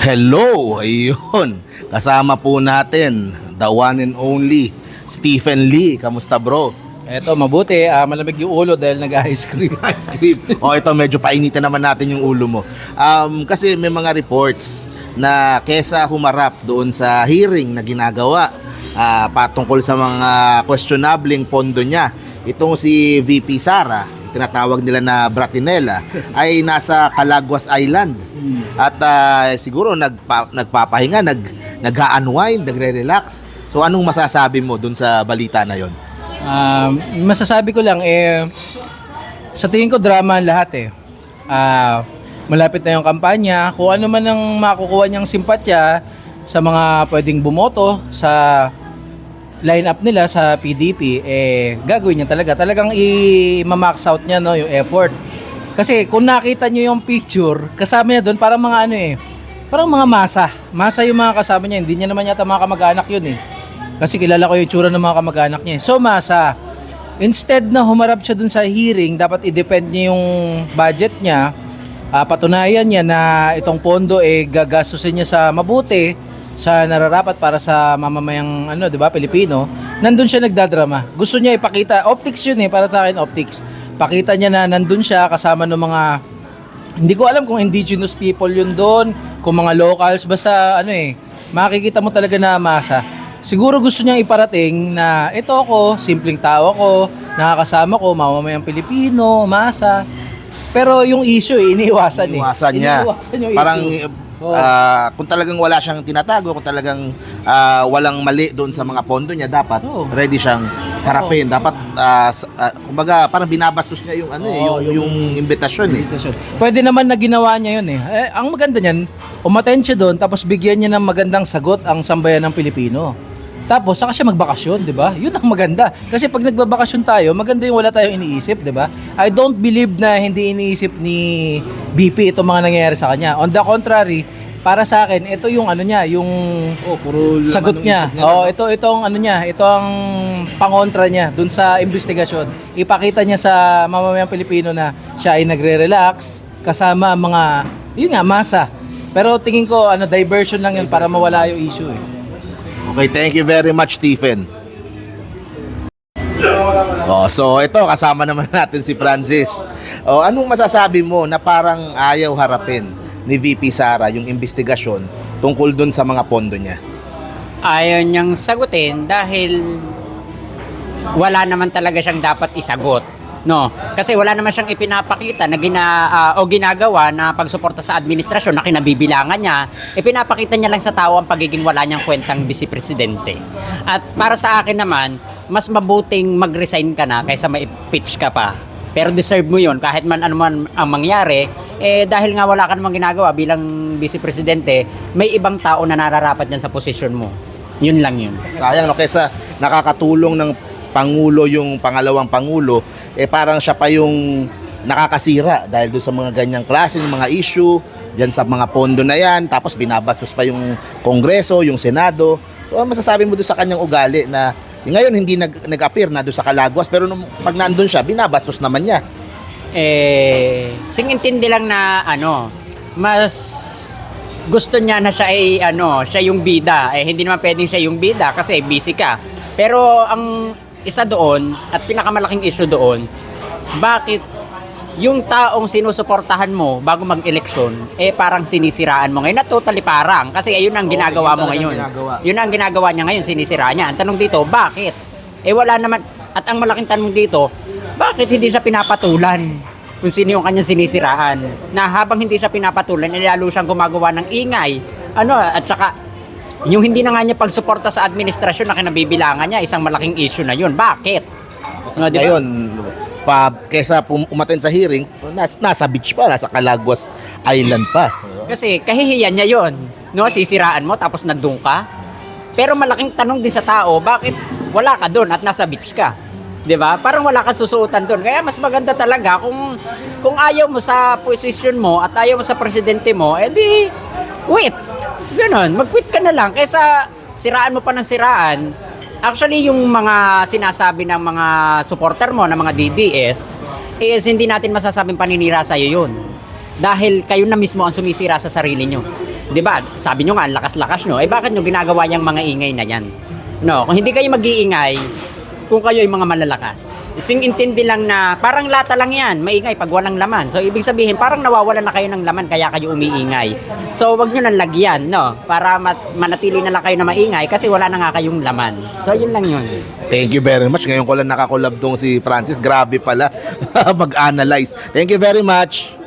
Hello! Ayun. Kasama po natin, the one and only, Stephen Lee. Kamusta bro? Eto, mabuti. ah, malamig yung ulo dahil nag-ice cream. Ice cream. o ito, medyo painitin naman natin yung ulo mo. Um, kasi may mga reports na kesa humarap doon sa hearing na ginagawa ah, patungkol sa mga questionabling pondo niya, itong si VP Sara, tinatawag nila na Bratinela, ay nasa Calaguas Island. At ah, siguro nagpa, nagpapahinga, nag, nag-unwind, nagre-relax. So anong masasabi mo doon sa balita na yon? Um, masasabi ko lang, eh, sa tingin ko drama ang lahat eh. Ah, malapit na yung kampanya. Kung ano man ang makukuha niyang simpatya sa mga pwedeng bumoto sa line-up nila sa PDP, eh, gagawin niya talaga. Talagang i-max out niya no, yung effort. Kasi kung nakita niyo yung picture, kasama niya doon parang mga ano eh, parang mga masa. Masa yung mga kasama niya. Hindi niya naman yata mga kamag-anak yun eh. Kasi kilala ko yung itsura ng mga kamag-anak niya. eh. So masa, instead na humarap siya dun sa hearing, dapat i-depend niya yung budget niya. Ah, patunayan niya na itong pondo eh gagastusin niya sa mabuti sa nararapat para sa mamamayang ano, 'di ba, Pilipino. Nandun siya nagdadrama. Gusto niya ipakita optics 'yun eh para sa akin optics. Pakita niya na nandun siya kasama ng mga hindi ko alam kung indigenous people yun doon, kung mga locals, basta ano eh, makikita mo talaga na masa. Siguro gusto niyang iparating na ito ako, simpleng tao ako, nakakasama ko, mamamayang Pilipino, masa. Pero yung issue eh, iniiwasan eh. Iwasan niya. Iniiwasan yung Parang issue. Oo. ah, kung talagang wala siyang tinatago, kung talagang ah, walang mali doon sa mga pondo niya, dapat Oo. ready siyang harapin. Dapat ah, s- ah, kumbaga parang binabastos niya yung ano eh, yung, Oo, yung, yung- imbitasyon eh. Pwede naman na ginawa niya yun eh. eh ang maganda niyan, umattend siya doon tapos bigyan niya ng magandang sagot ang sambayan ng Pilipino. Tapos saka siya magbakasyon, 'di ba? 'Yun ang maganda. Kasi pag nagbabakasyon tayo, maganda yung wala tayong iniisip, 'di ba? I don't believe na hindi iniisip ni BP itong mga nangyayari sa kanya. On the contrary, para sa akin, ito yung ano niya, yung Oh, puro sagot niya. Oh, ito itong ano niya, ito ang pangontra niya dun sa investigasyon. Ipakita niya sa mamamayang Pilipino na siya ay nagre-relax kasama mga yun nga masa. Pero tingin ko ano diversion lang yun para mawala yung issue eh. Okay, thank you very much, Stephen. Oh, so ito kasama naman natin si Francis. Oh, anong masasabi mo na parang ayaw harapin ni VP Sara yung investigasyon tungkol dun sa mga pondo niya? ayaw niyang sagutin dahil wala naman talaga siyang dapat isagot. No, kasi wala naman siyang ipinapakita na gina, ah, o ginagawa na pagsuporta sa administrasyon na kinabibilangan niya, ipinapakita niya lang sa tao ang pagiging wala niyang kwentang vice presidente. At para sa akin naman, mas mabuting mag-resign ka na kaysa ma-pitch ka pa. Pero deserve mo yon kahit man ano man ang mangyari, eh dahil nga wala ka namang ginagawa bilang vice presidente, may ibang tao na nararapat yan sa posisyon mo. Yun lang yun. Sayang no kaysa nakakatulong ng pangulo yung pangalawang pangulo, eh parang siya pa yung nakakasira dahil doon sa mga ganyang klaseng mga issue, diyan sa mga pondo na yan, tapos binabastos pa yung kongreso, yung senado. So masasabi mo doon sa kanyang ugali na ngayon hindi nag, nag-appear na doon sa Calaguas pero nung pag nandun siya, binabastos naman niya. Eh, singintindi lang na ano, mas gusto niya na siya ay ano, siya yung bida. Eh hindi naman pwedeng siya yung bida kasi busy ka. Pero ang isa doon at pinakamalaking issue doon, bakit yung taong sinusuportahan mo bago mag-eleksyon, eh parang sinisiraan mo ngayon na totally parang. Kasi ayun ang ginagawa mo ngayon. ginagawa. Yun ang ginagawa niya ngayon, sinisiraan niya. Ang tanong dito, bakit? Eh wala naman, at ang malaking tanong dito, bakit hindi siya pinapatulan kung sino yung kanyang sinisiraan? Na habang hindi siya pinapatulan, eh, lalo siyang gumagawa ng ingay. Ano, at saka, yung hindi na nga niya pagsuporta sa administrasyon na kinabibilangan niya, isang malaking issue na yun. Bakit? No, di ba? Ngayon, pa, kaysa pum- umattend sa hearing, nas, nasa beach pa, nasa Calaguas Island pa. Kasi kahihiyan niya yon, no? Sisiraan mo tapos nandun ka. Pero malaking tanong din sa tao, bakit wala ka doon at nasa beach ka? 'Di ba? Parang wala kang susuotan doon. Kaya mas maganda talaga kung kung ayaw mo sa posisyon mo at ayaw mo sa presidente mo, edi quit. Ganon, mag-quit ka na lang kaysa siraan mo pa ng siraan. Actually, yung mga sinasabi ng mga supporter mo, ng mga DDS, is hindi natin masasabing paninira sa'yo yun. dahil kayo na mismo ang sumisira sa sarili nyo. ba? Sabi nyo nga, ang lakas-lakas nyo. Eh bakit nyo ginagawa yung mga ingay na yan? No, kung hindi kayo mag-iingay, kung kayo ay mga malalakas. Ising intindi lang na parang lata lang yan, maingay pag walang laman. So ibig sabihin parang nawawalan na kayo ng laman kaya kayo umiingay. So wag nyo nang lagyan, no? Para mat- manatili na lang kayo na maingay kasi wala na nga kayong laman. So yun lang yun. Thank you very much. Ngayon ko lang nakakolab tong si Francis. Grabe pala mag-analyze. Thank you very much.